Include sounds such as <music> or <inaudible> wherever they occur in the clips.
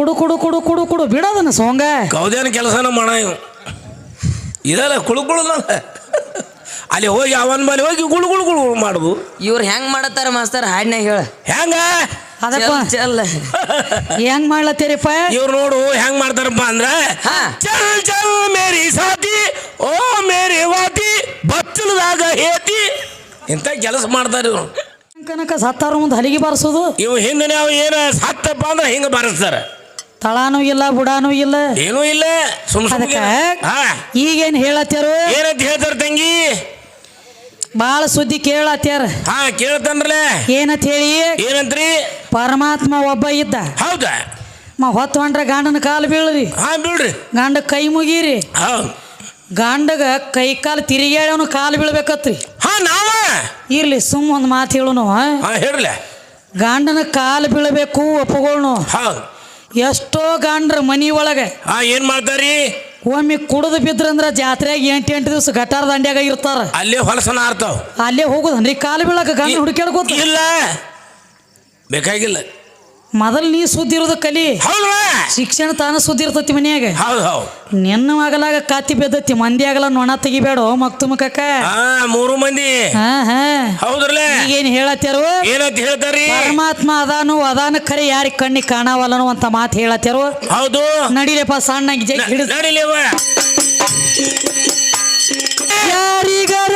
ಕುಡು ಕುಡು ಕುಡು ಕುಡು ಕುಡು. ಬಿಡೋದನ್ನ ಸೋಂಗ. ಕೌದೇನ ಕೆಲಸನ ಮಾಡ ಇವ್ ಇದಲ್ಲ ಕುಳು ಅಲ್ಲಿ ಹೋಗಿ ಅವನ ಮೇಲೆ ಹೋಗಿ ಗುಳು ಗುಳು ಗುಳು ಮಾಡುದು. ಇವ್ರು ಹೆಂಗ್ ಮಾಡತ್ತಾರ ಮಾಸ್ತರ್? ಹಾಡ್ನಾಗ ಹೇಳ. ಹೆಂಗ? ಅದಪ್ಪ. ಚಲ್ ಹೆಂಗ್ ಮಾಡ್ಲತ್ತೀರಿಪ್ಪ? ಇವ್ರು ನೋಡು ಹೆಂಗ್ ಮಾಡ್ತಾರಪ್ಪ ಅಂದ್ರ ಹಾ. ಚಲ್ ಚಲ್ ಮೇರಿ ಸಾತಿ ಓ ಮೇರಿ ವಾತಿ ಬಚ್ಚಲದಾಗ ಹೇತಿ. ಇಂಥ ಕೆಲಸ ಮಾಡ್ತಾರ ಇವ್ರು. ಕನಕ ಸತ್ತಾರ ಮುಂದೆ ಹಲಿಗೆ ಬಾರಿಸೋದು? ಇವ್ ಹಿಂದೆ ನಾವು ಏನ ಸತ್ತಪ್ಪ ಅಂದ್ರೆ ಹಿಂಗ ಬಾರಿಸ್ತಾರ. ತಳಾನೂ ಇಲ್ಲ ಬುಡಾನೂ ಇಲ್ಲ. ಏನೂ ಇಲ್ಲ ಸುಮ್ ಅದಕ್ಕ ಈಗೇನ್ ಹೇಳತ್ತಾರ ಏನಂತ ಹೇಳ್ತಾರ ತಂಗಿ? ಬಾಳ ಸುದ್ದಿ ಕೇಳತ್ತಾರ ಹಾ ಏನಂತ ಹೇಳಿ? ಏನಂತ್ರಿ? ಪರಮಾತ್ಮ ಒಬ್ಬ ಇದ್ದ. ಹೌದಾ? ಮ ಹೊತ್ತು ಹೊಂಟ್ರ ಗಂಡನ ಕಾಲು ಬೀಳ್ರಿ ಹಾ ಬಿಡ್ರಿ ಗಂಡ ಕೈ ಮುಗೀರಿ. ಹೌದು. ಗಂಡಗ ಕೈ ಕಾಲು ತಿರುಗಾಡವನು ಕಾಲು ಬೀಳ್ಬೇಕತ್ರಿ. ಹಾ ನಾವ? ಇರ್ಲಿ ಸುಮ್ಮ ಒಂದು ಮಾತು ಹೇಳುನು. ಹಾ ಗಂಡನ ಕಾಲು ಬೀಳಬೇಕು ಒಪ್ಪಗೋಳ್ನು ಹೌದ್. ಎಷ್ಟೋ ಗಂಡ್ರ ಮನಿ ಒಳಗೆ ಹಾ ಏನ್ ಮಾಡ್ತಾರಿ ಒಮ್ಮೆ ಕುಡಿದು ಬಿದ್ರಂದ್ರ ಜಾತ್ರೆಗೆ ಎಂಟು ಎಂಟು ದಿವಸ ಗಟಾರ ದಂಡ್ಯಾಗ ಇರ್ತಾರ. ಅಲ್ಲೇ ಹೊಲಸನ ಆರ್ತಾವ. ಅಲ್ಲೇ ಹೋಗುದನ್ರಿ? ಕಾಲು ಬೀಳಕ ಗಂಡ ಹುಡುಕ್ಯಾಡ್ಕೋತ. ಇಲ್ಲ. ಬೇಕಾಗಿಲ್ಲ. ಮೊದಲು ನೀ ಸುದ್ದಿ ಇರೋದು ಕಲಿ. ಹೌದಾ ಶಿಕ್ಷಣ ತಾನ ಸುದ್ದಿ ಇರ್ತತಿ ಮನ್ಯಾಗ. ನಿನ್ನ ಆಗಲಾಗ ಕಾತಿ ಬೆದ್ದತಿ ಮಂದಿ ಆಗಲ್ಲ ನೊಣ ತೆಗಿಬೇಡ ಮಕ್ತು ಮುಖಕ್ಕ. ಮೂರು ಮಂದಿ. ಹಾ ಹಾ. ಹೌದ್ರಲ್ಲ? ಈಗೇನ್ ಹೇಳತ್ಯಾರು? ಏನಂತ ಹೇಳ್ತಾರಿ ಪರಮಾತ್ಮ ಅದಾನು ಅದಾನ ಕರೆ ಯಾರಿಗೆ ಕಣ್ಣಿ ಕಾಣವಲ್ಲನು ಅಂತ ಮಾತು ಹೇಳತ್ತಾರು ಹೌದು. ನಡಿಲೆಪ್ಪ ಸಣ್ಣಗೆ ಜೈ ಹಿಡಿದು. ನಡಿಲೇವ ಯಾರಿಗಾರ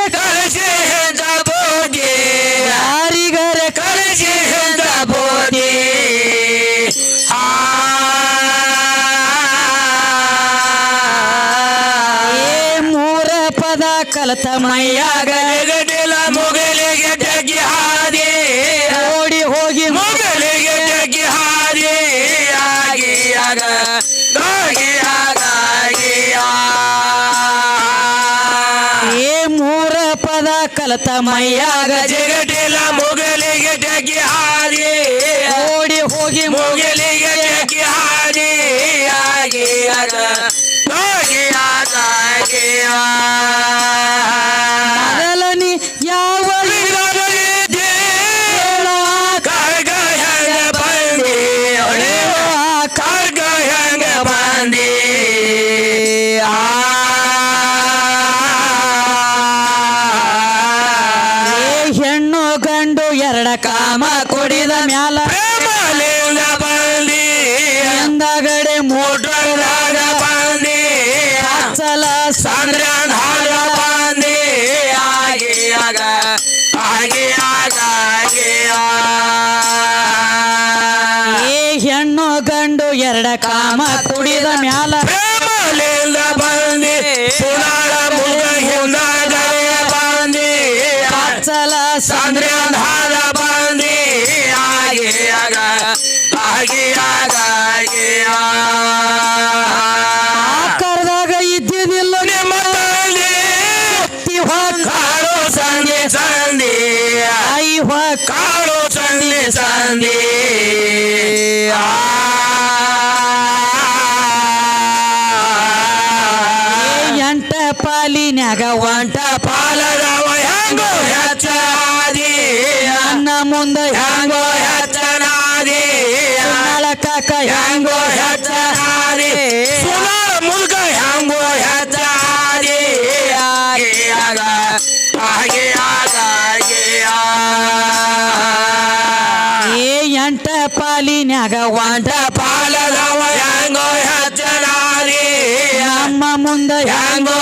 ಮೂರ ಪದ ಕಲತ ಮೈಯಾಗ ಜಗಟಿಲ ಕಾಮ ಕೊಡಿದ ಮ್ಯಾಲ ಎಂದಗಡೆ ಮೋಟರ್ದಾಗ ಕಾಳು ಸಂಗೆ ಸಂಧಿ ಐವ ಕಾಳು ಆ. ಏ ಎಂಟ ಪಾಲಿನ್ಯಾಗ ಒಂಟ ಪಾಲದವ ಹೆಂಗೋ ಒಂಟ ಪಾಲದವ. ಹೆಂಗೋ ಹಚ್ಚನಾರಿ ನಮ್ಮ ಮುಂದೆ ಹೆಂಗೋ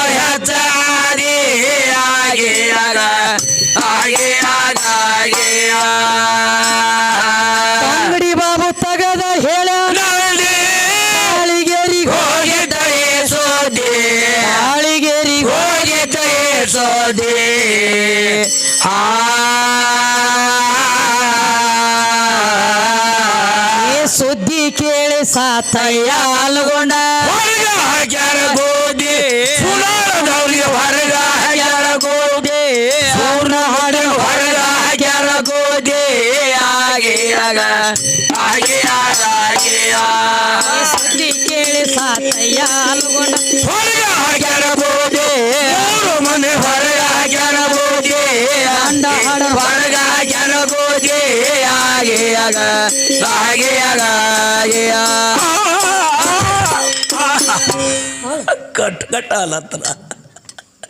ಕೇಳಿ ಸಾತಯ್ಯ ಅಲ್ಗೊಂಡ. ಹೊರಗ ಹಾಕ್ಯಾರ ಗೋದಿ ಸುಲಾರದವ್ರಿಗೆ ಹೊರಗ ಹಾಕ್ಯಾರ ಗೋದಿ ಪೂರ್ಣ ಹಾಡಿನ ಹೊರಗ ಹಾಕ್ಯಾರ ಗೋದಿ ಆಗಿ ಆಗ ಆಗಿ ಆಗ ಆಗಿ ಆ. ಸುದ್ದಿ ಕೇಳಿ ಅಲ್ಗೊಂಡ. ಹೊರಗ ಹಾಕ್ಯಾರ ಮೂರು ಹೊರಗ ಗೋದಿ ಗಂಡ ಹೊರಗ ಕಟ್ ಕಟ್ಟ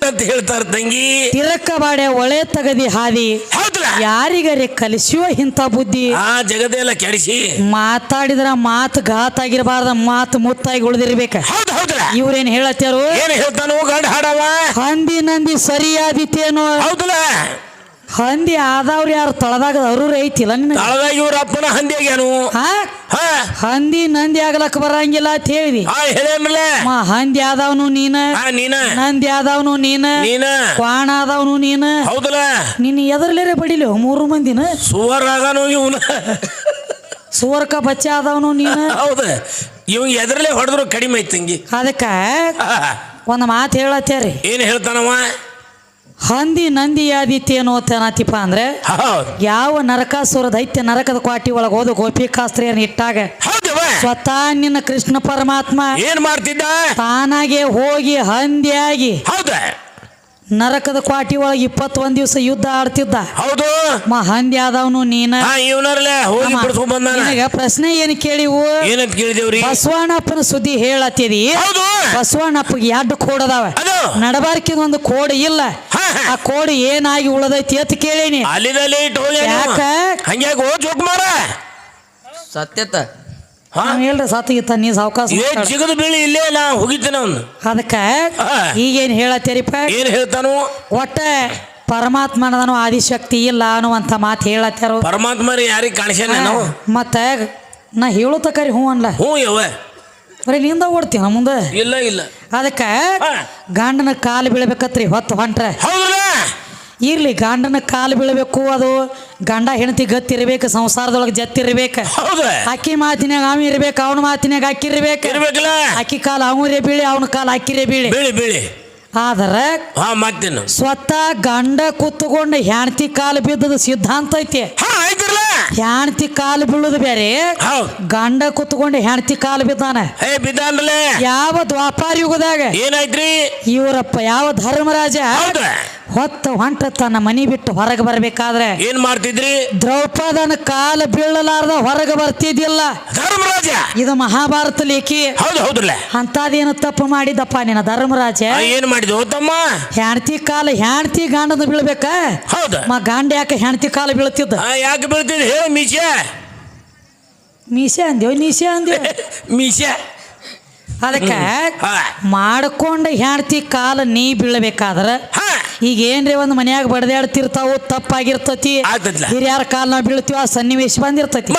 ಅಂತ ಹೇಳ್ತಾರ ತಂಗಿ. ತಿರಕ್ಕ ಬಾಡೆ ಒಳೆ ತಗದಿ ಹಾದಿ. ಹೌದಲ್ಲ ಯಾರಿಗರೆ ಕಲಿಸುವ ಇಂಥ ಬುದ್ಧಿ? ಆ ಜಗದೆಲ್ಲ ಕೆಡಿಸಿ. ಮಾತಾಡಿದ್ರ ಮಾತು ಘಾತ್ ಆಗಿರಬಾರ್ದ ಮಾತು ಮುತ್ತಾಗಿ ಉಳಿದಿರ್ಬೇಕ. ಹೌದು ಹೌದಲ್ಲ ಇವ್ರೇನ್ ಹೇಳತ್ತಾರು ಏನ್ ಹೇಳ್ತಾನು ಗಂಡ ಹಾಡವ? ಹಂದಿ ನಂದಿ ಸರಿಯಾದಿತ್ತೇನೋ? ಹೌದಲ್ಲ ಹಂದಿ ಆದವ್ರು ಯಾರು ತಳದಾಗ ಅವರು ಐತಿಲ್ಲ ನಿನ್ನ ತಾಳದಾಗ ಇವ್ರ ಅಪ್ಪನ ಹಂದಿ ಆಗ್ಯಾನು. ಹಾ? ಹಂದಿ ನಂದಿ ಆಗ್ಲಕ್ ಬರಂಗಿಲ್ಲ ಅಂತ ಹೇಳಿದಿ. ಮಾ ಹಂದಿ ಆದವನು ನೀನ? ನಂದಿ ಆದವನು ನೀನ? ನೀನ. ಕ್ವಾಣ ಆದವನು ನೀನ? ಹೌದಲ್ಲ. ನಿನ್ನ ಎದರ್ಲೇರೆ ಬಡಿಲಿ ಮೂರು ಮಂದಿನ? ಸುವರ್ ಆದನು ಇವನ. ಸುವರ್ಕ ಬಚ್ಚ ಆದವನು ನೀನ? <laughs> ಹೌದ. ಇವ್ ಎದ್ರಲ್ಲೇ ಹೊಡೆದ್ರು ಕಡಿಮೆ ಐತಿ ತಂಗಿ. ಅದಕ್ಕ. ಒಂದು ಮಾತು ಹೇಳತ್ತೇರಿ ಏನ್ ಹೇಳ್ತಾನವ? ಹಂದಿ ನಂದಿ ಯಾದಿತ್ತೇನೋ ಅನ್ನತಿಪ್ಪ ಅಂದ್ರೆ ಯಾವ ನರಕಾಸುರ ದೈತ್ಯ ನರಕದ ಕ್ವಾಟಿ ಒಳಗೆ ಹೋದ ಗೋಪಿಕಾಸ್ತ್ರೀಯನ್ನ ಇಟ್ಟಾಗ ಹೌದವ ಸ್ವತಃ ನಿನ್ನ ಕೃಷ್ಣ ಪರಮಾತ್ಮ ಏನ್ ಮಾಡ್ತಿದ್ದ? ತಾನಾಗೆ ಹೋಗಿ ಹಂದಿಯಾಗಿ ಹೌದ. ನರಕದ ಕ್ವಾಟಿ ಒಳಗೆ ಇಪ್ಪತ್ತೊಂದ್ ದಿವಸ ಯುದ್ಧ ಆಡ್ತಿದ್ದ. ಹೌದು. ಮ ಹಂದಿ ಆದವನು ನೀನ ಇವನರ್ಲೆ ಹೋಗಿ ನಿನಗ ಪ್ರಶ್ನೆ ಏನು ಕೇಳಿವು? ಏನಂತ ಕೇಳಿದೇವ್ರಿ? ಬಸವಣ್ಣಪ್ಪನ ಸುದ್ದಿ ಹೇಳತ್ತೀರಿ ಹೌದು. ಬಸವಣ್ಣಪ್ಪಗೆ ಎರಡು ಕೋಡ್ ಅದಾವ. ಅದು. ನಡಬಾರ್ಕಿದ ಒಂದು ಕೋಡ್ ಇಲ್ಲ. ಆ ಕೋಡ್ ಏನಾಗಿ ಉಳದೈತಿ ಅಂತ ಕೇಳೀನಿ. ಅಲ್ಲಿದಲ್ಲಿ ಯಾಕ? ಹಂಗ್ಯಾಗ ಹೋ ಜೋಕ್ ಮಾರ. ಸತ್ಯತ ಹೇಳ್ರಿ ಸತ್ತಿಗಿತ್ತ ನೀ ಸಾವಕಾಶ ಏ. ಜಿಗದ ಬೀಳಿ ಇಲ್ಲೇ ನಾ ಹೋಗಿದ್ದೇನೆ ಅವ್ನು. ಅದಕ್ಕ ಈಗೇನ್ ಹೇಳತ್ತೀರಿಪ್ಪ? ಏನ್ ಹೇಳ್ತಾನು? ಒಟ್ಟ ಪರಮಾತ್ಮನದನು ಆದಿಶಕ್ತಿ ಇಲ್ಲ ಅನ್ನುವಂತ ಮಾತು ಹೇಳತ್ತಾರು ಪರಮಾತ್ಮ ಯಾರಿಗೆ ಕಾಣಿಸ್ಯಾನ ನಾವು ಮತ್ತ ನಾ ಹೇಳುತ್ತಕರಿ ತಕರಿ ಹ್ಞೂ ಅನ್ಲ. ಹ್ಞೂ ಯಾವ ಬರೀ ನಿಂದ ಮುಂದೆ? ಇಲ್ಲ ಇಲ್ಲ. ಅದಕ್ಕ ಗಂಡನ ಕಾಲು ಬೀಳ್ಬೇಕತ್ರಿ ಹೊತ್ತು ಹೊಂಟ್ರೆ. ಇರ್ಲಿ ಗಂಡನ ಕಾಲು ಬೀಳಬೇಕು ಅದು ಗಂಡ ಹೆಂಡತಿ ಗತ್ತಿರ್ಬೇಕು ಸಂಸಾರದೊಳಗೆ ಜತ್ತಿರ್ಬೇಕು ಇರ್ಬೇಕು. ಅಕ್ಕಿ ಮಾತಿನಾಗ ಅವ ಇರ್ಬೇಕು ಅವನ ಮಾತಿನಾಗ ಅಕ್ಕಿ ಇರ್ಬೇಕು. ಅಕ್ಕಿ ಕಾಲು ಅವರೇ ಬೀಳಿ ಅವನ ಕಾಲು ಅಕ್ಕಿರೇ ಬೀಳಿ. ಬೀಳಿ ಬೀಳಿ. ಆದ್ರ ಸ್ವತಃ ಗಂಡ ಕೂತ್ಕೊಂಡು ಹೆಂಡತಿ ಕಾಲು ಬಿದ್ದದ ಸಿದ್ಧಾಂತ ಐತಿ. ಹಾ ಆಯ್ತಿರ್ಲ ಹೆಣ್ತಿ ಕಾಲು ಬೀಳುದು ಬೇರೆ. ಗಂಡ ಕುತ್ಕೊಂಡು ಹೆಣತಿ ಕಾಲು ಬಿದ್ದಾನೆ. ಯಾವ ದ್ವಾಪಾರ ಯುಗದಾಗ ಏನಾಯ್ತ್ರಿ? ಇವರಪ್ಪ ಯಾವ ಧರ್ಮರಾಜ? ಹೊತ್ತ ಹೊಂಟ ತನ್ನ ಮನಿ ಬಿಟ್ಟು ಹೊರಗೆ ಬರಬೇಕಾದ್ರೆ ಏನ್ ಮಾಡ್ತಿದ್ರಿ? ದ್ರೌಪದನ ಕಾಲ ಬೀಳಲಾರ್ದ ಹೊರಗೆ ಬರ್ತಿದ್ದಿಲ್ಲ ಧರ್ಮರಾಜ! ಇದು ಮಹಾಭಾರತ ಲೇಖಿ. ಹೌದು ಅಂತದೇನು ತಪ್ಪು ಮಾಡಿದಪ್ಪ ನಿನ್ನ ಧರ್ಮರಾಜ? ಏನ್ ಮಾಡಿದ್ವು ತಮ್ಮ? ಹೆಂಡತಿ ಕಾಲ ಹೆಂಡತಿ ಗಂಡನ ಬೀಳ್ಬೇಕ? ಹೌದು. ಮ ಗಂಡ ಯಾಕೆ ಹೆಂಡತಿ ಕಾಲ ಬೀಳ್ತಿದ್ದ ಯಾಕೆ ಬೀಳ್ತಿದ್ ಹೇಳ ಮೀಶ. ಮೀಸೆ ಅಂದೇವ್ ನೀಸೆ ಅಂದೇವ್ <laughs> ಮೀಶ. ಅದಕ್ಕೆ ಮಾಡ್ಕೊಂಡ ಹೆಂಡತಿ ಕಾಲ ನೀ ಬೀಳಬೇಕಾದ್ರೆ? ಈಗ ಏನ್ರಿ ಒಂದು ಮನ್ಯಾಗ ಬಡದಾಡ್ತಿರ್ತಾವು ತಪ್ಪಾಗಿರ್ತತಿ. ಹಿರಿಯರ ಕಾಲ್ ನಾವು ಬೀಳ್ತೀವಿ ಆ ಸನ್ನಿವೇಶ ಬಂದಿರ್ತೈತಿ.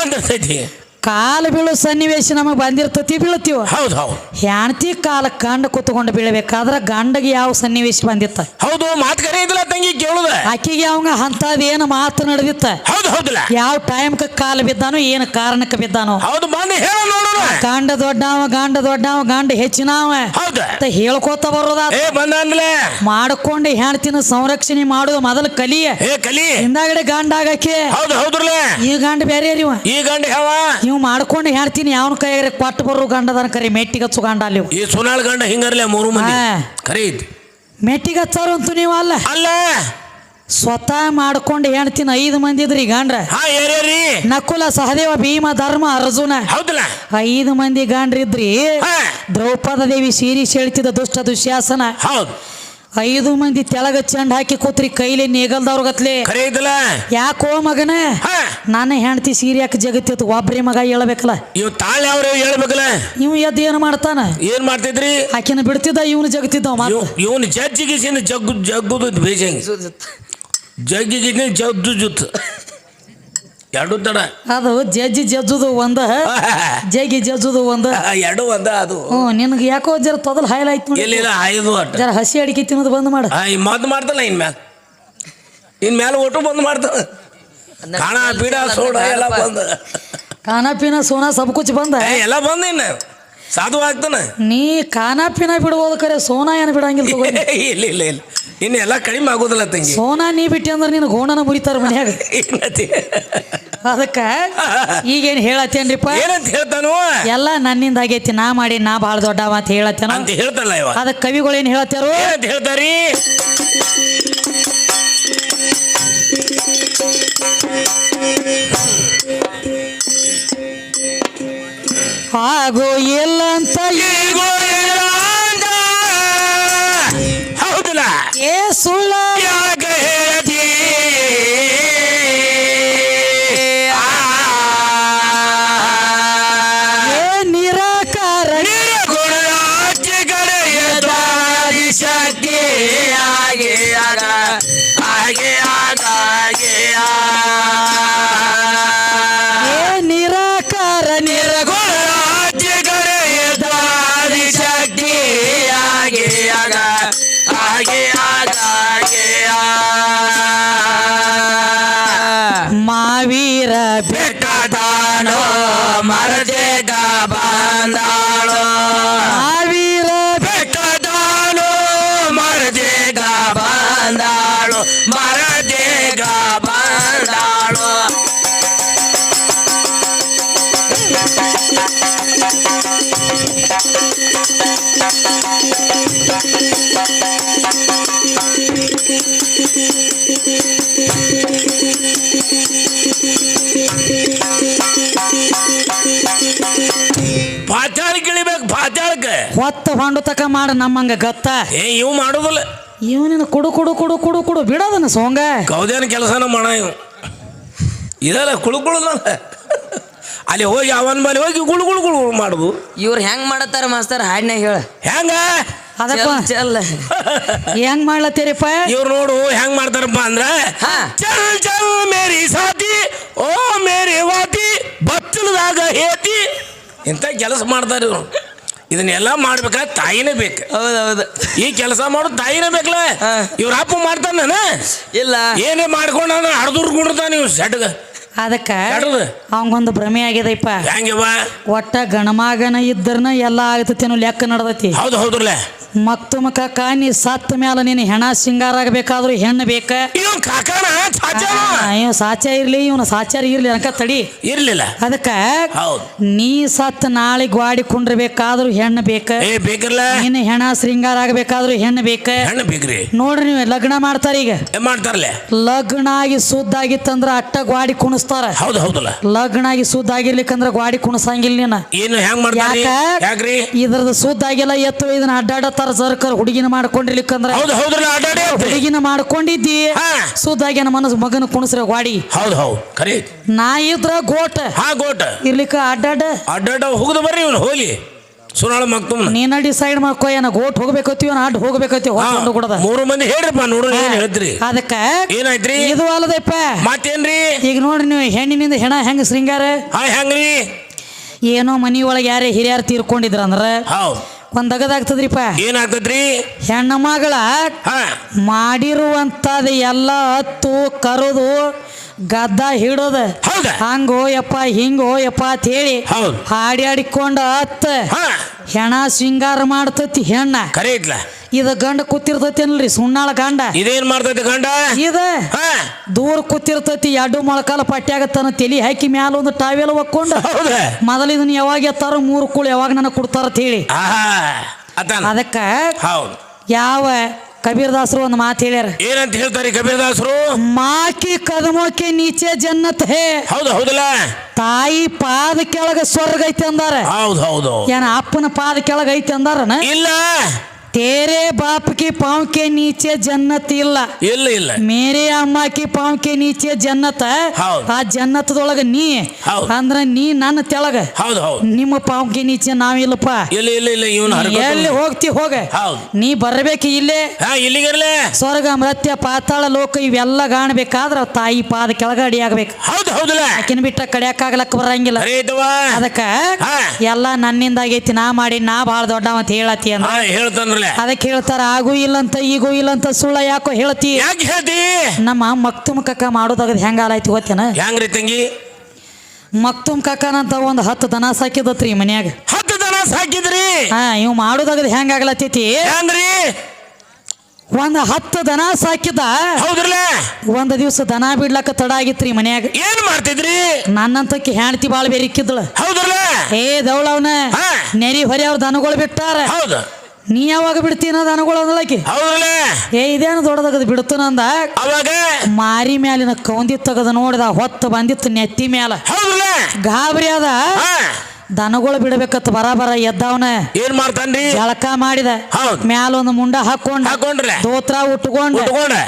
ಕಾಲು ಬೀಳೋ ಸನ್ನಿವೇಶ ನಮಗೆ ಬಂದಿರ್ತತಿ ಬೀಳ್ತೀವ ಹೌದು ಹೌದು. ಹೆಣ್ತಿ ಕಾಲ ಕಂಡ ಕುತ್ಕೊಂಡು ಬೀಳಬೇಕಾದ್ರೆ ಗಂಡಗೆ ಯಾವ ಸನ್ನಿವೇಶ ಬಂದಿತ್ತ? ಹೌದು ಮಾತು ಕರೆ ಇದ್ದಿಲ್ಲ ತಂಗಿ ಕೇಳುದ. ಆಕಿಗೆ ಅವಂಗ ಅಂತದೇನು ಮಾತು ನಡೆದಿತ್ತ? ಹೌದು ಹೌದಲ್ಲ. ಯಾವ ಟೈಮ್ಕ ಕಾಲು ಬಿದ್ದಾನೋ ಏನು ಕಾರಣಕ್ಕೆ ಬಿದ್ದಾನೋ. ಹೌದು ಬಂದು ಹೇಳ ನೋಡೋಣ. ಗಂಡ ದೊಡ್ಡವ ಗಂಡ ದೊಡ್ಡವ ಗಂಡ ಹೆಚ್ಚಿನವ. ಹೌದು. ಅಂತ ಹೇಳ್ಕೋತ ಬರೋದ. ಏ ಬಂದ ಅಂದ್ಲೆ. ಮಾಡ್ಕೊಂಡು ಹೆಣ್ತಿನ ಸಂರಕ್ಷಣೆ ಮಾಡೋದು ಮೊದಲು ಕಲಿಯ. ಏ ಕಲಿ. ಹಿಂದಾಗಡೆ ಗಂಡ ಆಗಕ್ಕೆ. ಹೌದು ಹೌದ್ರಲ್ಲ. ಈ ಗಂಡ ಬೇರೆ ಇವ ಈ ಗಂಡ ಯಾವ? ನೀವು ಮಾಡ್ಕೊಂಡು ಹೇಳ್ತೀನಿ ಯಾವನ ಕೈಯಾಗ ಕೊಟ್ಟು ಬರೋ ಗಂಡದನ ಕರಿ ಮೆಟ್ಟಿಗಚ್ಚು ಗಂಡ ಅಲ್ಲಿ. ಈ ಸುನಾಳ್ ಗಂಡ ಹಿಂಗರ್ಲೆ ಮೂರು ಮಂದಿ. ಹಾ. ಕರೆ ಐತಿ ಮೆಟ್ಟಿಗಚ್ಚೋರು ಅಂತೂ ನೀವು ಅಲ್ಲ. ಅಲ್ಲ. ಸ್ವತಃ ಮಾಡ್ಕೊಂಡು ಹೇಳ್ತೀನಿ ಐದು ಮಂದಿ ಇದ್ರಿ ಗಂಡ್ರ. ಹಾ ಏರ್ಯಾರಿ ನಕುಲ ಸಹದೇವ ಭೀಮ ಧರ್ಮ ಅರ್ಜುನ. ಹೌದಲ್ಲ. ಐದು ಮಂದಿ ಗಂಡ್ರಿದ್ರಿ. ಹಾ. ದ್ರೌಪದ ದೇವಿ ಸೀರಿ ಸೆಳಿತಿದ್ದ ದುಷ್ಟ ದುಶ್ಯಾಸನ. ಹೌದು. ಐದು ಮಂದಿ ತೆಳಗ ಚೆಂಡ್ ಹಾಕಿ ಕೂತ್ರಿ ಕೈಲಿ ನೇಗಲ್ದವ್ರಗತ್ಲೆ ಯಾಕೋ ಮಗನ? ಹಾ. ನನ್ನ ಹೆಂಡತಿ ಸೀರೆ ಯಾಕೆ ಜಗತ್ತಿತ್ತು ಒಬ್ರಿ ಮಗ ಹೇಳ್ಬೇಕಲ್ಲ. ಇವ್ ತಾಳೆ ಅವ್ರ ಹೇಳ್ಬೇಕಲ್ಲ? ಇವ್ ಎದ್ದು ಏನು ಮಾಡ್ತಾನ? ಏನ್ ಮಾಡ್ತಿದ್ರಿ? ಆಕಿನ ಬಿಡ್ತಿದ್ದ ಇವನು ಜಗತ್ತಿದ್ದವ ಮಾತು ಇವನು ಜಜ್ಜಿಗಿಸಿನ ಜಗ್ಗು ಜಗ್ಗುದು ಬೇಜಂಗಿ ಜಗ್ಗಿಗಿನ ಜಗ್ದು ಜುತ್. ಎರಡು ತಡ. ಅದು ಜಜ್ಜಿ ಜಜ್ಜುದು ಒಂದ <laughs> ಜಗ್ಗಿ ಜಜ್ಜುದು ಒಂದ. <laughs> ಎರಡು ಒಂದ ಅದು. ಹ್ಞೂ ನಿನಗೆ ಯಾಕೋ ಜರ ತೊದಲ್ ಹಾಯ್ಲಾಯ್ತು ಆಯ್ತು ಅಟ್ಟ ಜರ ಹಸಿ ಅಡಿಕೆ ತಿನ್ನೋದು ಬಂದ್ ಮಾಡ. ಮದ್ದು ಮಾಡ್ತಲ್ಲ ಇನ್ ಮ್ಯಾಲ. ಇನ್ ಮ್ಯಾಲ ಒಟ್ಟು ಬಂದ್ ಮಾಡ್ತಾನ ಕಾಣ ಪೀಡ ಸೋಡ ಎಲ್ಲ ಬಂದ. ಖಾನಾ ಪೀನಾ ಸೋನಾ ಸಬ್ ಕುಚ್ ಬಂದ? ಎಲ್ಲ ಬಂದ ಇನ್ನ. ಸಾಧು ಆಗ್ತಾನ ನೀ ಕಾನಾಪಿನ ಪೀನಾ ಬಿಡ್ಬೋದು ಕರೆ ಸೋನಾ ಏನು ಬಿಡಂಗಿಲ್ಲ ತಗೋ ನೀ. <laughs> ಇಲ್ಲ ಇಲ್ಲ ಇಲ್ಲ. ಇನ್ನು ಎಲ್ಲ ಕಡಿಮೆ ಆಗೋದಿಲ್ಲ ತಂಗಿ. ಸೋನಾ ನೀ ಬಿಟ್ಟಿ ಅಂದ್ರೆ ನಿನ್ನ ಗೋಣನ ಮುರಿತಾರ ಮನ್ಯಾಗ. <laughs> ಅದಕ್ಕೆ ಅದಕ್ಕ <laughs> ಈಗೇನ್ ಹೇಳತ್ತೇನ್ರಿಪ್ಪ? ಏನಂತ ಹೇಳ್ತಾನು? ಎಲ್ಲ ನನ್ನಿಂದ ಆಗೈತಿ ನಾ ಮಾಡಿ ನಾ ಬಹಳ ದೊಡ್ಡ ಮಾತು ಹೇಳತ್ತೇನ? ಅಂತ ಹೇಳ್ತಲ್ಲ ಇವ. ಅದಕ್ಕೆ ಕವಿಗಳು ಏನ್ ಹೇಳ್ತಾರೋ ಏನಂತ ಹೇಳ್ತಾರಿ? ಆಗೋ ಇಲ್ಲ ಅಂತ ಹೌದಲ್ಲ? ಏ ಸುಳ್ಳ? ಬಂದಾಳೋ. ಮಾವೀರ ಬೆಟ್ಟದಾಳು ಮರದೇಗ ಬಂದಾಳು ಮರದೇಗ ಬಂದಾಳು. ಪಾತಾಳಕ್ಕೆ ಹೊತ್ತ ಹೊಂಡು ತಕ ಮಾಡ ನಮ್ಮಂಗ ಗತ್ತ? ಏ ಇವ್ ಮಾಡೋದಿಲ್ಲ. ಇವನಿನ ಕುಡು ಕುಡು ಕುಡು ಕುಡು ಕುಡು ಬಿಡೋದನ್ನ ಸೋಂಗ? ಕೌದೇನ ಕೆಲಸನ ಮಾಡ ಇವ್. ಇದಲ್ಲ ಕುಳುಕುಳಲ್ಲ ಅಲ್ಲಿ ಹೋಗಿ ಅವನ ಮೇಲೆ ಹೋಗಿ ಗುಳು ಗುಳು ಗುಳು ಗುಳು ಮಾಡುದು. ಇವ್ರು ಹೆಂಗ್ ಮಾಡತ್ತಾರ ಮಾಸ್ತರ್ ಹಾಡ್ನ್ಯಾಗ ಹೇಳ. ಹೆಂಗ? ಅದಪ್ಪ. ಚಲ್ ಹೆಂಗ್ ಮಾಡ್ಲತ್ತೀರಿಪ್ಪ? ಇವ್ರು ನೋಡು ಹೆಂಗ್ ಮಾಡ್ತಾರಪ್ಪ ಅಂದ್ರೆ ಹಾ. ಚಲ್ ಚಲ್ ಮೇರಿ ಸಾತಿ ಓ ಮೇರಿ ವಾತಿ ಬಚ್ಚಲದಾಗ ಹೇತಿ. ಇಂಥ ಕೆಲಸ ಮಾಡ್ತಾರೆ ಇವ್ರು. ಇದನ್ನೆಲ್ಲ ಮಾಡ್ಬೇಕಾ? ತಾಯಿನೇ ಬೇಕು. ಹೌದೌದು. ಈ ಕೆಲಸ ಮಾಡೋದು ತಾಯಿನೇ ಬೇಕಲ್ಲ. ಇವ್ರ ಅಪ್ಪ ಮಾಡ್ತಾನ ಇಲ್ಲ. ಏನೇ ಮಾಡ್ಕೊಂಡ ಹಡ್ದೂರ್ ಕುಂಡಿರ್ತಾನ ನೀವು ಸೆಟ್ಗ ಅದಕ್ಕ? ಅವಂಗೊಂದು ಭ್ರಮೆ ಆಗ್ಯದಪ್ಪ. ಒಟ್ಟ ಗಣಮಾಗನ ಇದ್ದರ್ನ ಎಲ್ಲ ಆಗತೈತಿ ಅನ್ನೋ ಲೆಕ್ಕ ನಡ್ದೈತಿ. ಹೌದು ಹೌದ್ರಲ್ಲ? ಮಕ್ತುಮ ಕಾಕ ನೀ ಸತ್ತ ಮ್ಯಾಲ ನೀನು ಹೆಣ ಸಿಂಗಾರ ಆಗಬೇಕಾದ್ರೂ ಹೆಣ್ಣು ಬೇಕ? ಸಾಚ ಇರ್ಲಿ ಇವನ ಸಾಚಾರ ಇರ್ಲಿ ಅನ್ಕ ತಡಿ. ಇರ್ಲಿಲ್ಲ. ಅದಕ್ಕ ನೀ ಸತ್ ನಾಳೆ ಗ್ವಾಡಿ ಕುಂಡ್ರಬೇಕಾದ್ರೂ ಹೆಣ್ಣು ಬೇಕ? ಏ ಬೇಕಿರ್ಲ? ನೀನು ಹೆಣ ಶೃಂಗಾರ ಆಗಬೇಕಾದ್ರೂ ಹೆಣ್ಣು ಬೇಕ? ನೋಡ್ರಿ ನೀವು ಲಗ್ನ ಮಾಡ್ತಾರ ಈಗ ಮಾಡ್ತಾರಲ್ಲ ಲಗ್ನ ಆಗಿ ಸುದ್ದಾಗಿತ್ತಂದ್ರ ಅಟ್ಟ ಗ್ವಾಡಿ ಕುಣಿಸ್ತಾರ ಹೌದು ಹೌದಲ್ಲ? ಲಗ್ನ ಆಗಿ ಸುದ್ದ ಆಗಿರ್ಲಿಕ್ಕಂದ್ರ ಗ್ವಾಡಿ ಕುಣಸಂಗಿಲ್ಲ ನೀನ. ಏನು ಹೆಂಗ್ ಮಾಡ್ತಾರೆ ಯಾಕ? ಯಾಕ್ರಿ? ಇದ್ರದ್ದು ಸುದ್ದ ಆಗಿಲ್ಲ ಎತ್ತು ಇದನ್ನ ಅಡ್ಡಾಡತ್ತಾರ ಸರ್ಕಾರ ಹುಡುಗಿನ ಮಾಡ್ಕೊಂಡಿರ್ಲಿಕ್ಕಂದ್ರ. ಹೌದು ಹೌದ್ರಲ್ಲ ಅಡ್ಡಾಡಿ ಐತ್ರಿ. ಹುಡುಗಿನ ಮಾಡ್ಕೊಂಡಿದ್ದಿ. ಹಾ. ಸುದ್ದಾಗ್ಯಾನ ಮನಸ್ಸು ಮಗನ ಕುಣಸ್ರ ಗ್ವಾಡಿ. ಹೌದು ಹೌದು ಖರೀ ನಾ ಇದ್ರ ಗೋಟ. ಹಾ ಗೋಟ. ಇರ್ಲಿಕ್ಕ ಅಡ್ಡಾಡ. ಅಡ್ಡಾಡ ಹೋಗುದು ಬರ್ರಿ ಇವನು ಹೋಗಿ ಸುನಾಳ ಮಕ್ತುಮ್ನ ನೀನ ಡಿಸೈಡ್ ಮಾಡ್ಕೋ ಏನ ಗೋಟ್ ಹೋಗ್ಬೇಕತ್ತಿ ನಾಟ್ ಅಡ್ಡ ಹೋಗ್ಬೇಕತ್ತಿ ಹಾ, ಹೊತ್ತು ಕೊಡದ. ಮೂರು ಮಂದಿ ಹೇಳ್ರಪ್ಪ ನೋಡ್ರಿ ಏನ್ ಹೇಳ್ತೀರಿ ಅದಕ್ಕ ಏನಾಯ್ತ್ರಿ? ಇದು ಅಲ್ಲದಪ್ಪ. ಮತ್ತೇನ್ರಿ? ಈಗ ನೋಡ್ರಿ ನೀವು ಹೆಣ್ಣಿನಿಂದ ಹೆಣ ಹೆಂಗ ಶೃಂಗಾರ? ಹಾ ಹೆಂಗ್ರಿ? ಏನೋ ಮನಿ ಒಳಗೆ ಯಾರೇ ಹಿರಿಯರು ತೀರ್ಕೊಂಡಿದ್ರ ಅಂದ್ರ ಒಂದಗದಾಗ್ತದ್ರಿಪ್ಪ ಒಂದ್ ಅಗದಾಗ್ತದ್ರಿಪ್ಪ. ಏನಾಗ್ತದ್ರಿ? ಹೆಣ್ಣ ಮಗಳ ಮಾಡಿರುವಂತದ ಎಲ್ಲ ಹತ್ತು ಕರುದು ಗದ್ದ ಹಿಡೋದ. ಹೌದ? ಹೋಯಪ್ಪ ಯಪ್ಪ ಹಿಂಗೋ ಯಪ್ಪ ಅಂತ ಹೇಳಿ ಹೌದ್. ಹಾಡಿ ಆಡಿಕೊಂಡ ಅತ್ತ ಹಾ. ಹೆಣ ಸಿಂಗಾರ ಮಾಡ್ತತಿ ಹೆಣ್ಣ. ಐತ್ಲ ಇದ ಗಂಡ ಕೂತಿರ್ತೈತೇನ್ರಿ ಸುಣ್ಣಾಳ ಗಂಡ. ಇದೇನ್ ಮಾಡ್ತೈತಿ ಗಂಡ? ಇದ ಹಾ. ದೂರ ಕೂತಿರ್ತೈತಿ ಎರಡು ಮೊಳಕಾಲ ಪಟ್ಯಾಗ ತನ್ನ ತಲಿ ಹಾಕಿ ಮ್ಯಾಲ ಒಂದು ಟಾವೆಲ್ ಒಕ್ಕೊಂಡು. ಹೌದ. ಮೊದಲ ಇದನ್ನ ಯಾವಾಗ ಎತ್ತಾರ ಮೂರು ಕೂಳು ಯಾವಾಗ ನನಗೆ ಕೊಡ್ತಾರ ಅಂತ ಹೇಳಿ. ಆಹಾ. ಅದಕ್ಕ ಹೌದು. ಯಾವ ಕಬೀರ್ದಾಸರು ಒಂದು ಮಾತು ಹೇಳ್ಯಾರ. ಏನಂತ ಹೇಳ್ತಾರೆ ಕಬೀರದಾಸರು? ಮಾಕಿ ಕದಮೋಕೆ ನೀಚೆ ಜನ್ನತ್ ಹೇ. ಹೌದು ಹೌದಲ್ಲ? ತಾಯಿ ಪಾದ ಕೆಳಗ ಸ್ವರ್ಗ ಐತೆ ಅಂದಾರ. ಹೌದು ಹೌದು ಏನ ಅಪ್ಪನ ಪಾದ ಕೆಳಗ ಐತೆ ಅಂದಾರನ? ಇಲ್ಲ. ತೇರೆ ಬಾಪ್ ಕಿ ಪಾವ್ ಕೆ ನೀಚೆ ಜನ್ನತ್ ಇಲ್ಲ. ಇಲ್ಲ ಇಲ್ಲ. ಮೇರೆ ಅಮ್ಮ ಕಿ ಪಾವ್ ಕೆ ನೀಚೆ ಜನ್ನತ. ಆ ಜನ್ನತದೊಳಗ ನೀ. ಅಂದ್ರ ನೀ ನನ್ನ ತೆಳಗ. ನಿಮ್ಮ ಪಾವ್ ಕೆ ನೀಚೆ ನಾವಿಲ್ಲಪ್ಪ. ಇಲ್ಲ ಇಲ್ಲ ಇಲ್ಲ ಇವನು ನೀ ಎಲ್ಲಿ ಹೋಗ್ತಿ ಹೋಗ. ನೀ ಬರ್ಬೇಕು ಇಲ್ಲೇ. ಇಲ್ಲಿಗಿರ್ಲೆ. ಸ್ವರ್ಗ ಮೃತ್ಯ ಪಾತಾಳ ಲೋಕ ಇವೆಲ್ಲ ಕಾಣಬೇಕಾದ್ರ ತಾಯಿ ಪಾದ ಕೆಳಗ ಅಡಿ ಆಗ್ಬೇಕು. ಹೌದು ಹೌದಲ್ಲ ಆಕಿನ ಬಿಟ್ಟ ಕಡಿಯಾಕಾಗ್ಲಕ್ಕ ಬರಂಗಿಲ್ಲ. ಅರೇ ಇದ್ದವ ಅದಕ್ಕ. ಎಲ್ಲ ನನ್ನಿಂದ ಆಗೈತಿ ನಾ ಮಾಡಿ ನಾ ಭಾಳ ದೊಡ್ಡ ಅಂತ ಹೇಳತಿ ಅಂದ್ರ. ಹಾ ಅದಕ್ಕೆ ಹೇಳ್ತಾರ ಆಗೂ ಇಲ್ಲಂತ ಈಗೂ ಇಲ್ಲಂತ ಸುಳ್ಳ ಯಾಕೋ ಹೇಳ್ತಿ? ಯಾಕೆ ಹೇಳ್ತಿ? ನಮ್ಮ ಮಕ್ತುಮ್ ಕಕ್ಕ ಮಾಡೋದಾಗ ಹೆಂಗ ಆಲಾಯ್ತಿ ಗೊತ್ತೇನ? ಹೆಂಗ್ರಿ ತಂಗಿ? ಮಕ್ತುಮ್ ಕಕ್ಕನಂತ ಒಂದು ಹತ್ತು ದನ ಸಾಕಿದತ್ರಿ ಮನ್ಯಾಗ. ಹತ್ತು ದನ ಸಾಕಿದ್ರಿ? ಹಾ ಇವ್ ಮಾಡೋದಾಗ ಹೆಂಗ ಆಗ್ಲತ್ತೈತಿ? ಹೆಂಗ್ರಿ? ಒಂದ್ ಹತ್ತು ದನ ಸಾಕಿದ. ಹೌದ್ರಲ್ಲ ಒಂದ್ ದಿವಸ ದನ ಬಿಡ್ಲಕ್ಕ ತಡ ಆಗಿತ್ರಿ ಮನ್ಯಾಗ. ಏನ್ ಮಾಡ್ತಿದ್ರಿ? ನನ್ನಂತಕ್ಕೆ ಹೆಂಡತಿ ಬಾಳ ಬೇರಿಕ್ಕಿದ್ಳ ಹೌದ್ರಲ್ಲ ಏ ದೌಳವ್ನ. ನೆರಿ ಹೊರೆ ಅವ್ರ ದನಗಳು ಬಿಟ್ಟಾರ. ಹೌದು. ನೀ ಯಾವಾಗ ಬಿಡ್ತೀನ ದನಗಳು ಅಂದಳಕಿ ಏ ಇದೇನು ದೊಡ್ಡದಾಗದು ಬಿಡ್ತನಂದ ಅವಾಗ? ಮಾರಿ ಮ್ಯಾಲಿನ ಕೌಂದಿ ತಗದು ನೋಡಿದ ಹೊತ್ತು ಬಂದಿತ್ತು ನೆತ್ತಿ ಮ್ಯಾಲ. ಗಾಬರಿ ಅದ? ದನಗಳು ಬಿಡಬೇಕತ್ತ ಬರ ಬರ ಎದ್ದವನ. ಏನ್ ಮಾಡ್ತಾನ್ರಿ? ಜಳಕ ಮಾಡಿದ. ಮ್ಯಾಲ ಒಂದು ಮುಂಡ ಹಾಕೊಂಡ್ ಹಾಕೊಂಡ್ರೆ ದೋತ್ರ ಉಟ್ಕೊಂಡ್.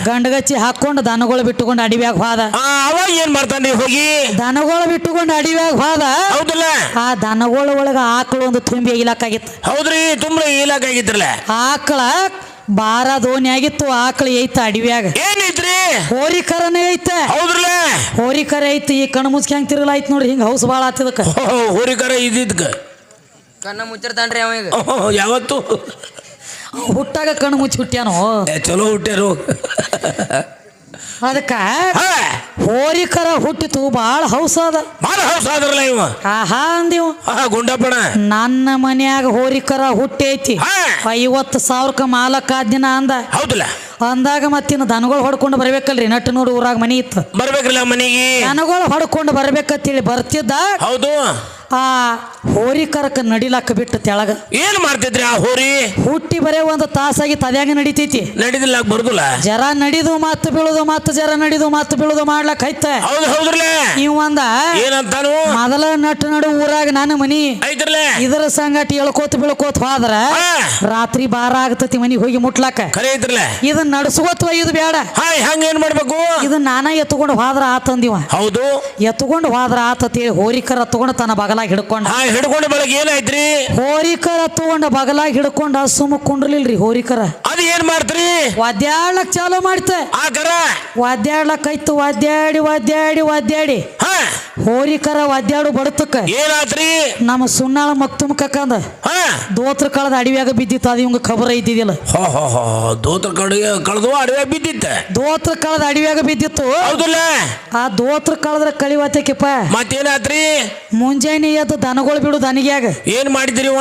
ಗಂಡಗಚ್ಚಿ ಹಾಕೊಂಡ್ ದನಗಳು ಬಿಟ್ಟುಕೊಂಡು ಅಡಿವ್ಯಾಗ ಹೋದ. ಅವಾಗ ಏನ್ ಮಾಡ್ತಾನ್ರಿ ಹೋಗಿ? ದನಗಳು ಬಿಟ್ಟುಕೊಂಡು ಅಡಿವ್ಯಾಗ ಹೋದ. ಹೌದಲ್ಲ? ಆ ದನಗಳ ಒಳಗ ಆಕಳು ಒಂದು ತುಂಬಿ ಇಲಾಕಾಗಿತ್ತು ಹೌದ್ರಿ ತುಂಬ ಇಲಾಖಾಗಿದ್ರಲ್ಲ? ಆಕಳ ಬಾರ ದೋಣಿ ಆಗಿತ್ತು ಆಕಳು ಐತ ಅಡಿವ್ಯಾಗ. ಏನೈತ್ರಿ ಹೋರಿಕರನೇ ಐತ. ಹೌದ್ರಲ್ಲ? ಹೋರಿಕರ ಐತಿ ಈ ಕಣ್ಣು ಮುಚ್ಕಿ ಹೆಂಗ್ ತಿರುಗಲ ಐತ್ ನೋಡ್ರಿ ಹಿಂಗ ಹೌಸ್ ಭಾಳ ಆತಿದಕ್ಕ ಹೋರಿಕರ ಇದ್ದಿದ್ಕ? ಕಣ್ಣ ಮುಚ್ಚಿರ್ತಾನ್ರಿ ಅವ ಈಗ. ಯಾವತ್ತು? ಹುಟ್ಟಾಗ ಕಣ್ಣು ಮುಚ್ಚಿ ಹುಟ್ಟ್ಯಾನು? ಏ, ಚಲೋ ಹುಟ್ಟ್ಯಾರು. ಅದಕ್ಕ ಹಾ! ಹೋರಿಕರ ಹುಟ್ಟಿತು ಬಾಳ ಹೌಸ್ ಅದ. ಹೌಸ್ ಆದ್ರಲ್ಲ ಇವ? ಆಹಾ ಅಂದಿವ್. ಗುಂಡಪ್ಪಣ ನನ್ನ ಮನ್ಯಾಗ ಹೋರಿಕರ ಹುಟ್ಟೈತಿ. ಹಾ! ಐವತ್ತು ಸಾವಿರಕ್ಕ ಮಾಲಕ್ಕ ದಿನ ಅಂದ. ಹೌದಲ್ಲ ಅಂದಾಗ ಮತ್ತಿನ್ನು ದನಗಳು ಹೊಡ್ಕೊಂಡು ಬರ್ಬೇಕಲ್ರಿ. ನಟ್ಟು ನೋಡು ಊರಾಗ ಮನಿ ಇತ್ತು. ಬರ್ಬೇಕ್ರಲ್ಲ ಮನೆಗೆ? ದನಗಳು ಹೊಡ್ಕೊಂಡು ಬರ್ಬೇಕಂತೇಳಿ ಬರ್ತಿದ್ದ. ಹೌದು. ಆ ಕರಕ ನಡಿಲಾಕ ಬಿಟ್ಟು ತೆಳಗ. ಏನ್ ಮಾಡ್ತಿದ್ರಿ ಆ ಹೋರಿ? ಹುಟ್ಟಿ ಬರೇ ಒಂದು ತಾಸಾಗಿ ತದ್ಯಾಗ ನಡಿತೈತಿ. ನಡಿದಿಲ್ಲ ಬರುದಿಲ್ಲ. ಜರ ನಡಿದು ಮತ್ತು ಬೀಳುದು ಮತ್ತು ಜರ ನಡಿದು ಮತ್ತು ಬೀಳುದು ಮಾಡ್ಲಕ್ ಐತ. ಹೌದು ಹೌದ್ರಲ್ಲ? ನೀವು ಒಂದ ಏನಂತಾನು? ಮೊದಲ ನಟ್ಟು ನಡು ಊರಾಗ ನನ್ನ ಮನಿ. ಇದರ ಸಂಗಟಿ ಎಳ್ಕೋತ ಬೀಳ್ಕೋತ ಹೋದ್ರ ರಾತ್ರಿ ಬಾರ ಆಗ್ತತಿ ಮನಿಗೆ ಹೋಗಿ ಮುಟ್ಲಾಕ ಇದನ್ನ ನಡ್ಸ್ಕೋತ ಇದು ಬೇಡ. ಹಾಯ್ ಹಂಗ ಏನ್ ಮಾಡ್ಬೇಕು? ಇದು ನಾನ ಎತ್ಕೊಂಡು ಹೋದ್ರ ಆತಂದಿವ ಹೌದು. ಎತ್ಕೊಂಡು ಹೋದ್ರ ಆತತಿ ಹೋರಿಕರ ತಗೊಂಡು ತನ್ನ ಬಗಲಾಗಿ ಹಿಡ್ಕೊಂಡ. ಹಿಡ್ಕೊಂಡು ಬೆಳಗ್ಗೆ ಏನಾಯ್ತ್ರಿ? ಹೋರಿಕರ ತಗೊಂಡ ಬಗಲಾಗ ಹಿಡ್ಕೊಂಡ ಸುಮ್ಮ ಕುಂಡ್ರಲಿಲ್ರಿ ಹೋರಿಕರ. ಅದು ಏನ್ ಮಾಡ್ತ್ರಿ? ಒದ್ಯಾಡ್ಲಕ್ ಚಾಲೂ ಮಾಡ್ತ. ಆ ಕರ? ಒದ್ಯಾಡ್ಲಕ್ ಐತು ವಾದ್ಯಾಡಿ ಒದ್ಯಾಡಿ ಒದ್ಯಾಡಿ ಹ. ಹೋರಿಕರ ವಾದ್ಯಾಡು ಬಡತಕ್ಕ. ಏನಾತ್ರಿ? ನಮ್ಮ ಸುಣ್ಣಾಳ ಮತ್ತು ಕಕ್ಕಂದ. ಹಾ. ದೋತ್ರ ಕಳದ ಅಡಿವ್ಯಾಗ ಬಿದ್ದಿತ್ತು ಅದು ಇವಂಗ ಖಬರ ಇದ್ದಿದ್ದಿಲ್ಲ ಹೋ ಹೋ ಹೋ ದೋತ್ರ ಕಡೆ ಕಳೆದು ಅಡವೆ ಬಿದ್ದಿತ್ತ. ದೋತ್ರ ಕಳದ ಅಡಿವ್ಯಾಗ ಬಿದ್ದಿತ್ತು. ಹೌದಲ್ಲ? ಆ ದೋತ್ರ ಕಳದ್ರ ಕಳಿವತ್ತಕ್ಕಿಪ್ಪ ಮತ್ತೇನಾತ್ರಿ? ಮುಂಜಾನೆ ಎದ್ದು ದನಗಳು ಬಿಡು ದನಿಗ್ಯಾಗ ಏನ್ ಮಾಡಿದ್ರಿ ಇವ?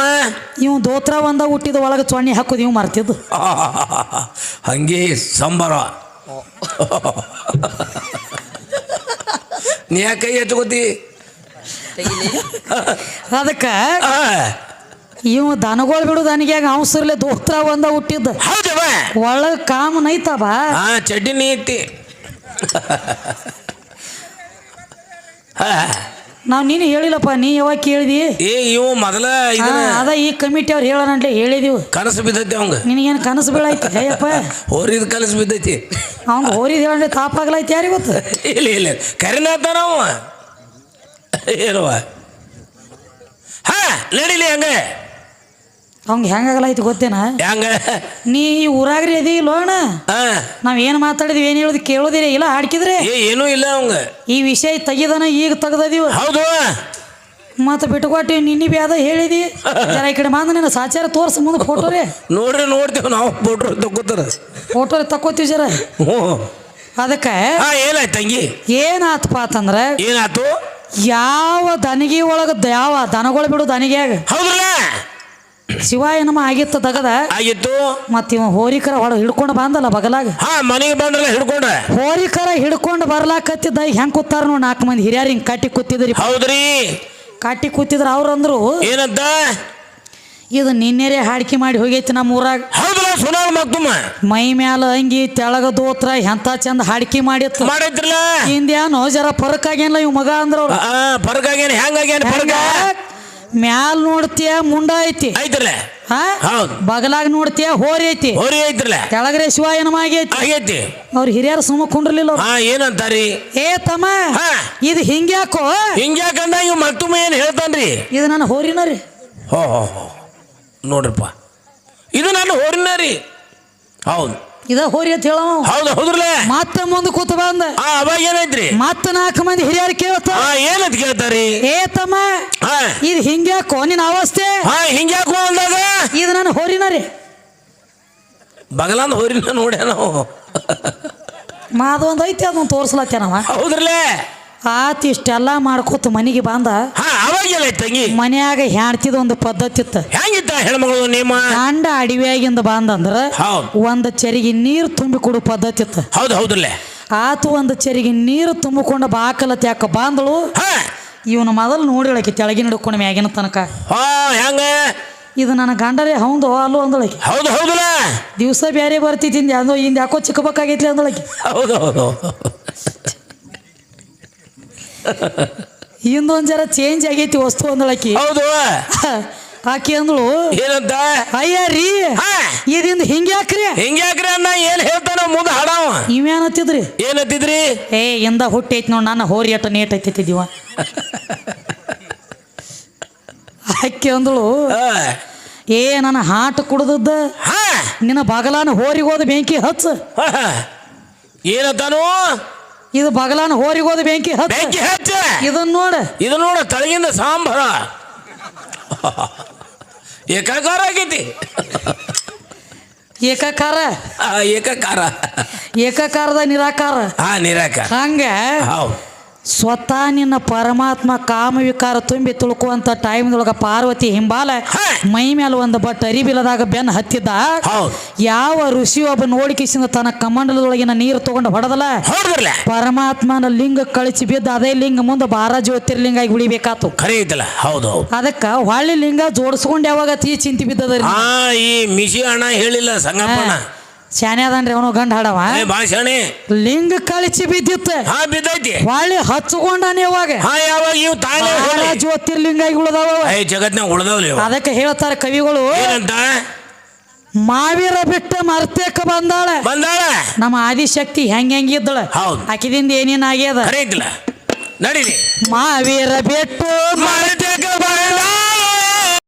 ಇವ್ ದೋತ್ರ ಒಂದ ಹುಟ್ಟಿದ ಒಳಗ ಚೊಣ್ಣಿ ಹಾಕೋದು ಇವ್ ಮರ್ತಿದ್ದು <laughs> ಹಂಗೆ ಸಂಬರ. <laughs> ನೀ ಯಾಕೆ ಕೈ ಎತ್ಕೋತಿ? ತೆಗಿಲಿ? ಅದಕ್ಕ ಆ, ಇವ್ ದನಗಳು ಬಿಡು ದನಿಗ್ಯಾಗ ಅವಸರ್ಲೆ ದೋತ್ರ ಒಂದ ಹುಟ್ಟಿದ್ದ. ಹೌದವ ಒಳಗ ಕಾಮನ್ ಐತವ ಹಾ ಚಡ್ಡಿ ನೀ ಐತಿ ಹಾ, ನಾವ್ ನೀನು ಹೇಳಿಲ್ಲಪ್ಪ ನೀ ಯಾವಾಗ ಕೇಳಿದಿ? ಏ ಇವು ಮೊದಲ ಹಾ, ಇದನ್ನ ಅದ ಈ ಕಮಿಟಿ ಅವ್ರು ಹೇಳೋಣಂಟ್ಲೆ ಹೇಳಿದೀವಿ ಕನಸು ಬಿದ್ದೈತಿ ಅವಂಗ. ನಿನಗೇನು ಕನಸು ಬೀಳೈತಿ ಅಯ್ಯಪ್ಪ. ಹೋರಿದ ಕನಸು ಬಿದ್ದೈತಿ. ಅವ್ನು ಹೋರಿದ ಹೇಳಂದ್ರೆ ತಾಪಾಗ್ಲೈತಿ ಯಾರಿಗೆ ಗೊತ್ತು? ಇಲ್ಲ ಇಲ್ಲ. ಕರಿನಾತಾನ ಅವ. ಏನವ? ಹಾ ನಡೀಲಿ ಹಂಗ. ಅವ್ಗೆ ಹೆಂಗಾಗಲೈತಿ ಗೊತ್ತೇನ? ಹೆಂಗ? ನೀ ಈ ಊರಾಗ್ರಿ ಅದಿ ಲೋಣ ಹಾ. ನಾವ್ ಏನು ಮಾತಾಡಿದ್ವಿ ಏನು ಹೇಳುದು ಕೇಳೋದಿಲ್ಲ ಇಲ್ಲ ಹಾಡ್ಕಿದ್ರೆ? ಏ ಏನೂ ಇಲ್ಲ ಅವಂಗ. ಈ ವಿಷಯ ತೆಗಿದನ ಈಗ ತೆಗ್ದದೀವ. ಹೌದು. ಮತ್ತೆ ಬಿಟ್ಕೊಟ್ಟಿ ನಿನ್ನಿ ಬಿ ಅದ ಹೇಳಿದಿ. ಜರ ಈ ಕಡೆ ಮಾಂದ ನಿನ್ನ ಸಾಚಾರ ತೋರ್ಸ ಮುಂದೆ ಫೋಟೋ ರೀ. ನೋಡ್ರಿ ನೋಡ್ತೇವೆ ನಾವು ಫೋಟೋ ತಗೋತಾರ ಫೋಟೋ ತಕ್ಕೋತೀವಿ ಜರ. ಹ್ಞೂ. ಅದಕ್ಕೆ ಹಾ ಏನಾಯ್ತು ತಂಗಿ? ಏನಾತಪ್ಪ ಅಂತಂದ್ರೆ ಏನಾಯ್ತು? ಯಾವ ದನಿಗೆ ಒಳಗ ಯಾವ ದನಗಳು ಬಿಡು ದನಿಗ್ಯಾಗ. ಹೌದ್ರಲ್ಲ ಶಿವ ಏನಮ್ಮ ಆಗಿತ್ತು ತಗದ? ಆಗಿತ್ತು. ಮತ್ತ ಇವ ಹೋರಿಕರ ಹೊಡ ಹಿಡ್ಕೊಂಡು ಬಂದಲ್ಲ ಬಗಲಾಗ? ಹಾ ಮನೆಗೆ ಬಂದ್ರಲ್ಲ ಹಿಡ್ಕೊಂಡ. ಹೋರಿಕರ ಹಿಡ್ಕೊಂಡು ಬರ್ಲಾಕತ್ತಿದ್ದ ಹೆಂಗ್ ಕೂತಾರ ನೋಡ್ ನಾಲ್ಕು ಮಂದಿ ಹಿರಿಯರ್ ಹಿಂಗ್ ಕಟ್ಟಿ ಕೂತಿದ್ರಿ ಹೌದ್ರಿ. ಕಟ್ಟಿ ಕೂತಿದ್ರ ಅವ್ರಂದ್ರು? ಏನಂತ? ಇದು ನಿನ್ನೆರೆ ಹಾಡಿಕೆ ಮಾಡಿ ಹೋಗೈತಿ ನಮ್ಮ ಊರಾಗ ಮೈ ಮ್ಯಾಲ ಅಂಗಿ ತೆಳಗ ದೋತ್ರ ಎಂತ ಚಂದ ಹಾಡಿಕೆ ಮಾಡಿತ್ತು. ಮಾಡಿದ್ರಲ್ಲ? ಹಿಂದ್ಯಾನೋ ಜರ ಫರಕ್ ಆಗ್ಯಾನಲ್ಲ ಇವ್ ಮಗ ಅಂದ್ರ ಫರ್ಕ್ ಆಗ್ಯಾನ ಹೆಂಗಾಗ್ಯಾನ ಫರ್ಕ ಮ್ಯಾಲ್ ನೋಡ್ತೀಯ ಮುಂಡ ಐತಿ. ಐತ್ರಲ್ಲ ಹಾ? ಹೌದು. ಬಗಲಾಗ ನೋಡ್ತೀಯ ಹೋರಿ ಐತಿ. ಹೋರಿ ಐತ್ರಲ್ಲ ಕೆಳಗರೆ ಶಿವ ಏನಮ ಆಗೈತಿ. ಅವ್ರ ಹಿರಿಯರ ಸುಮ್ಮ ಕುಂಡ್ರಲಿಲ್ಲ ಅವ್ರು. ಹಾ ಏನಂತಾರಿ? ಏ ತಮ್ಮ ಹಾ. ಇದು ಹಿಂಗ್ಯಾಕೋ? ಹಿಂಗ್ಯಾಕಂದ ಇವ್ ಮತ್ತೊಮ್ಮ ಏನ್ ಹೇಳ್ತಾನ್ರಿ? ಇದು ನನ್ನ ಹೋರಿನ ರೀ. ಹೋ ಹೋ ಹೋ. ನೋಡ್ರಪ್ಪ. ಇದು ನನ್ನ ಹೋರಿನ ರೀ. ಹೌದು. ಇದ ಹೋರಿ ಅಂತ ಹೇಳವ ಹೌದು ಹೌದ್ರಲ್ಲ? ಮತ್ತೆ ಮುಂದೆ ಕೂತ ಬಂದ. ಆ ಅವಾಗ ಏನಾಯ್ತ್ರಿ? ಮತ್ತೆ ನಾಲ್ಕು ಮಂದಿ ಹಿರಿಯರು ಕೇಳ್ತ. ಏನಂತ ಕೇಳ್ತಾರಿ? ಏ ತಮ್ಮ ಇದು ಹಿಂಗ್ಯಾಕೋ ನಿನ್ನ ಅವಸ್ಥೆ? ಹಿಂಗ್ಯಾ ಹಿಂಗ್ಯಾಕೋ ಅಂದಾಗ? ಇದು ನನ್ನ ಹೋರಿನ ರೀ. ಬಗಲಾಂದ ಹೋರಿನ ನೋಡ್ಯ ನಾವು? ಮಾದು ಒಂದು ಐತಿ ಅದನ್ನ ತೋರಿಸ್ಲತ್ತೇನವ. ಹೌದ್ರಲ್ಲೇ? ಆತ ಇಷ್ಟೆಲ್ಲ ಮಾಡ್ಕೋತ ಮನೆಗೆ ಬಂದ. ಹಾ ತಂಗಿ. ಮನ್ಯಾಗ ಹೆಣ್ತಿದ ಒಂದು ಪದ್ಧತಿ ಇತ್ತು. ಹೆಂಗಿತ್ತ ಹೆಣ್ಮಗಳು ನೇಮ ಗಂಡ ಅಡಿವ್ಯಾಗಿಂದ ಬಂದಂದ್ರ ಹೌದು. ಒಂದು ಚರಿಗೆ ನೀರು ತುಂಬಿ ಕೊಡು ಪದ್ಧತಿ ಇತ್ತು. ಹೌದು ಹೌದ್ರಲ್ಲೇ. ಆತು ಒಂದು ಚೆರಿಗೆ ನೀರು ತುಂಬಿಕೊಂಡು ಬಾಕಲ ತ್ಯಾಕ ಬಂದಳು. ಇವನ ಇವನು ಮೊದಲು ನೋಡಿಳಕಿ ತೆಳಗಿನ ಹಿಡ್ಕೊಂಡು ಮ್ಯಾಗಿನ ತನಕ. ಹಾ ಹೆಂಗ? ಇದು ನನ್ನ ಗಂಡರೇ ಹೌದು ಅಲ್ಲೋ ಅಂದಳಕಿ. ಹೌದು ಹೌದಲ್ಲ ದಿವಸ ಬೇರೆ ಬರ್ತಿದ್ದೀನಿ ಅಂದ್ರೆ ಇಂದ ಯಾಕೋ ಚಿಕ್ಕಬೇಕಾಗೈತಿ ಅಂದಳಕಿ. ಹೌದು ಹೌದು. ಇಂದೊಂದ್ ಜರ ಚೇಂಜ್ ಆಗೈತಿ ವಸ್ತು ಅಂದಳಕಿ ಹೌದು. <laughs> ಆಕಿ ಅಂದಳು ಏನಂತ? ಅಯ್ಯ ರೀ ಹಾ. ಇದಿಂದ ಹಿಂಗ್ಯಾಕ್ರಿ ಹಿಂಗ್ಯಾಕ್ರಿ ಅಣ್ಣ ಏನ್ ಹೇಳ್ತಾನ ಮುಂದೆ ಹಾಡಾವ? ಇವೇನತ್ತಿದ್ರಿ ಏನತ್ತಿದ್ರಿ ಏ ಇಂದ ಹುಟ್ಟೈತಿ ನೋಡ್ ನಾನು ಹೋರಿ ಅಟ ನೇಟ್ ಐತಿದ್ದೀವ ಆಕಿ ಅಂದಳು ಏ ನನ್ನ ಹಾಟ್ ಕುಡ್ದದ್ದ ಹಾ. ನಿನ್ನ ಬಗಲಾನ ಹೋರಿಗೆ ಹೋದ ಬೆಂಕಿ ಹಚ್ಚ. ಏನಂತಾನು ಇದು ಬಗಲಾನ ಹೋರಿಗೋದ ಬೆಂಕಿ ಹಚ್ಚ. ಬೆಂಕಿ ಹಚ್ಚ. ಇದನ್ನ ನೋಡ. ಇದು ನೋಡ ತಳಗಿಂದ ಸಾಂಬಾರ. ಏಕಾಕಾರ ಆಗೈತಿ. ಏಕಾಕಾರ. ಆ, ಏಕಕಾರ. ಏಕಕಾರದ ನಿರಾಕಾರ. ಹಾ ನಿರಾಕ ಹಂಗ ಹೌದು. ಸ್ವತಃ ನಿನ್ನ ಪರಮಾತ್ಮ ಕಾಮವಿಕಾರ ತುಂಬಿ ತುಳ್ಕುವಂತ ಟೈಮ್ದೊಳಗ ಪಾರ್ವತಿ ಹಿಂಬಾಲ. ಮೈ ಮೇಲೆ ಒಂದು ಬಟ್ ಅರಿಬಿಲದಾಗ ಬೆನ್ನ ಹತ್ತಿದ್ದ. ಯಾವ ಋಷಿ ಒಬ್ಬ ನೋಡಿಕಿಸಿಂದ ತನ್ನ ಕಮಂಡಲದೊಳಗಿನ ನೀರು ತಗೊಂಡು ಹೊಡೆದಲ್ಲ? ಪರಮಾತ್ಮನ ಲಿಂಗ ಕಳಿಸಿ ಬಿದ್ದು ಅದೇ ಲಿಂಗ ಮುಂದೆ ಬಾರ ಜ್ಯೋತಿರ್ಲಿಂಗ ಆಗಿ ಉಳಿಬೇಕಾತು. ಹೌದು ಅದಕ್ಕ ಹೊಳ್ಳಿ ಲಿಂಗ ಜೋಡಿಸ್ಕೊಂಡು ಯಾವಾಗ ತೀ ಚಿಂತಿ ಬಿದ್ದದ ಈ ಮಿಶಿ ಅಣ್ಣ ಹೇಳಿಲ್ಲ ಸಂಗಪ್ಪಣ್ಣ. ಶಾನೆ ಅದನ್ರಿ ಅವನು ಗಂಡ ಹಾಡವ. ಭಾಷಣೆ ಲಿಂಗ ಕಳಿಸಿ ಬಿದ್ದಿತ್ತ. ಹಾ ಬಿದ್ದೈತಿ. ಹೊಳ್ಳಿ ಹಚ್ಕೊಂಡಾನ ಯಾವಾಗ ಹಾ ಯಾವಾಗ ಇವ್ ಬಾರ ಜ್ಯೋತಿರ್ಲಿಂಗ ಉಳ್ದಾವ ಏ ಜಗತ್ನಾಗ ಉಳ್ದವ್ಲಿ ಇವ. ಅದಕ್ಕೆ ಹೇಳ್ತಾರೆ ಕವಿಗಳು ಏನಂತ? ಮಾವೀರ ಬಿಟ್ಟ ಮರ್ತೇಕ ಬಂದಾಳೆ. ಬಂದಾಳ? ನಮ್ಮ ಆದಿಶಕ್ತಿ ಹೆಂಗ ಹೆಂಗಿದ್ದಳ ಹೌದು. ಆಕಿದಿಂದ ಏನೇನ್ ಆಗ್ಯದ? ನಡೀಲಿ. ಮಾವೀರ ಬಿಟ್ಟು ಮರ್ತೇಕ ಬಂದಾಳ.